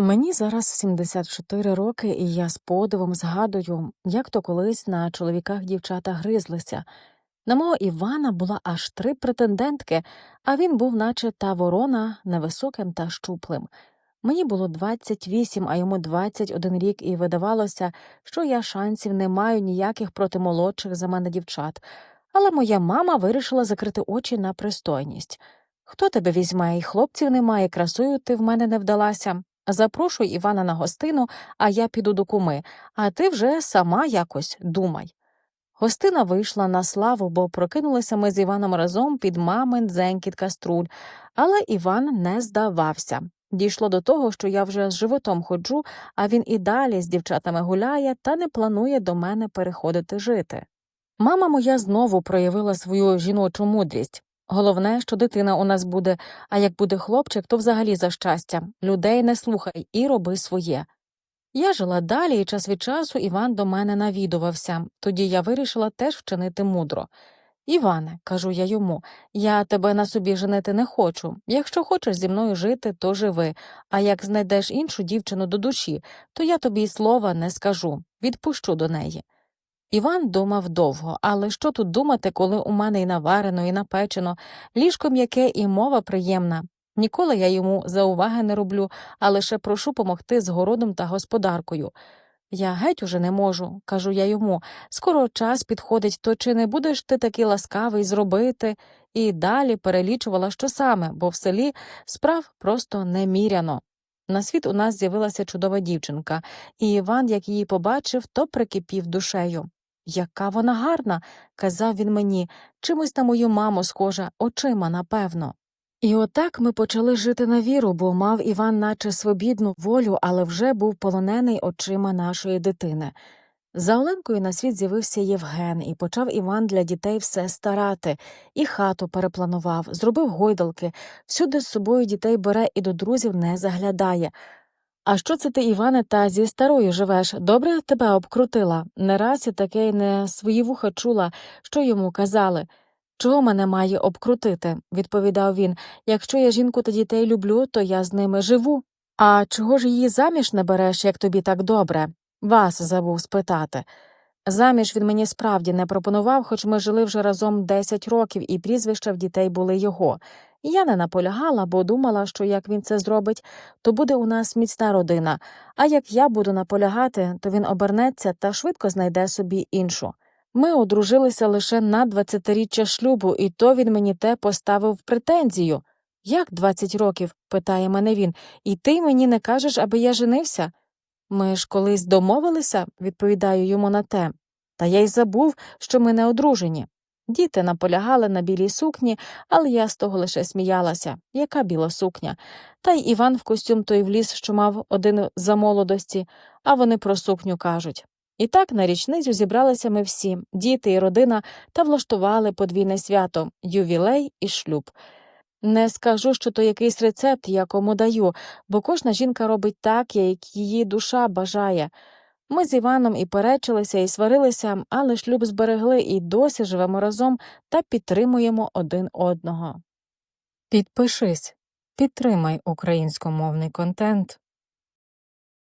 Мені зараз 74 роки, і я з подивом згадую, як то колись на чоловіках дівчата гризлися. На мого Івана була аж три претендентки, а він був, наче та ворона, невисоким та щуплим. Мені було 28, а йому 21 рік, і видавалося, що я шансів не маю ніяких проти молодших за мене дівчат. Але моя мама вирішила закрити очі на пристойність. Хто тебе візьме, і хлопців немає, красою ти в мене не вдалася. Запрошуй Івана на гостину, а я піду до куми, а ти вже сама якось думай. Гостина вийшла на славу, бо прокинулися ми з Іваном разом під мамин дзенькіт каструль, але Іван не здавався. Дійшло до того, що я вже з животом ходжу, а він і далі з дівчатами гуляє та не планує до мене переходити жити. Мама моя знову проявила свою жіночу мудрість. Головне, що дитина у нас буде, а як буде хлопчик, то взагалі за щастя. Людей не слухай і роби своє. Я жила далі, і час від часу Іван до мене навідувався. Тоді я вирішила теж вчинити мудро. Іване, кажу я йому, я тебе на собі женити не хочу. Якщо хочеш зі мною жити, то живи, а як знайдеш іншу дівчину до душі, то я тобі й слова не скажу, відпущу до неї. Іван думав довго, але що тут думати, коли у мене і наварено, і напечено, ліжко м'яке і мова приємна. Ніколи я йому зауваги не роблю, а лише прошу помогти з городом та господаркою. Я геть уже не можу, кажу я йому. Скоро час підходить, то чи не будеш ти такий ласкавий зробити? І далі перелічувала, що саме, бо в селі справ просто неміряно. На світ у нас з'явилася чудова дівчинка, і Іван, як її побачив, то прикипів душею. Яка вона гарна, казав він мені, чимось на мою маму схожа, очима, напевно. І отак ми почали жити на віру, бо мав Іван наче свобідну волю, але вже був полонений очима нашої дитини. За Оленкою на світ з'явився Євген, і почав Іван для дітей все старати, і хату перепланував, зробив гойдалки, всюди з собою дітей бере і до друзів не заглядає. А що це ти, Іване, та зі старою живеш? Добре тебе обкрутила. Не раз я таке й не свої вуха чула, що йому казали. Чого мене має обкрутити? відповідав він. Якщо я жінку та дітей люблю, то я з ними живу. А чого ж її заміж не береш, як тобі так добре? Вас забув спитати. Заміж він мені справді не пропонував, хоч ми жили вже разом 10 років, і прізвища в дітей були його. Я не наполягала, бо думала, що як він це зробить, то буде у нас міцна родина, а як я буду наполягати, то він обернеться та швидко знайде собі іншу. Ми одружилися лише на 20-річчя шлюбу, і то він мені те поставив в претензію. Як 20 років? питає мене він, і ти мені не кажеш, аби я женився? Ми ж колись домовилися, відповідаю йому на те. Та я й забув, що ми не одружені. Діти наполягали на білій сукні, але я з того лише сміялася. Яка біла сукня? Та й Іван в костюм той вліз, що мав один за молодості, а вони про сукню кажуть. І так на річницю зібралися ми всі, діти і родина, та влаштували подвійне свято ювілей і шлюб. Не скажу, що то якийсь рецепт я кому даю, бо кожна жінка робить так, як її душа бажає. Ми з Іваном і перечилися, і сварилися, але шлюб зберегли і досі живемо разом та підтримуємо один одного. Підпишись, підтримай українськомовний контент.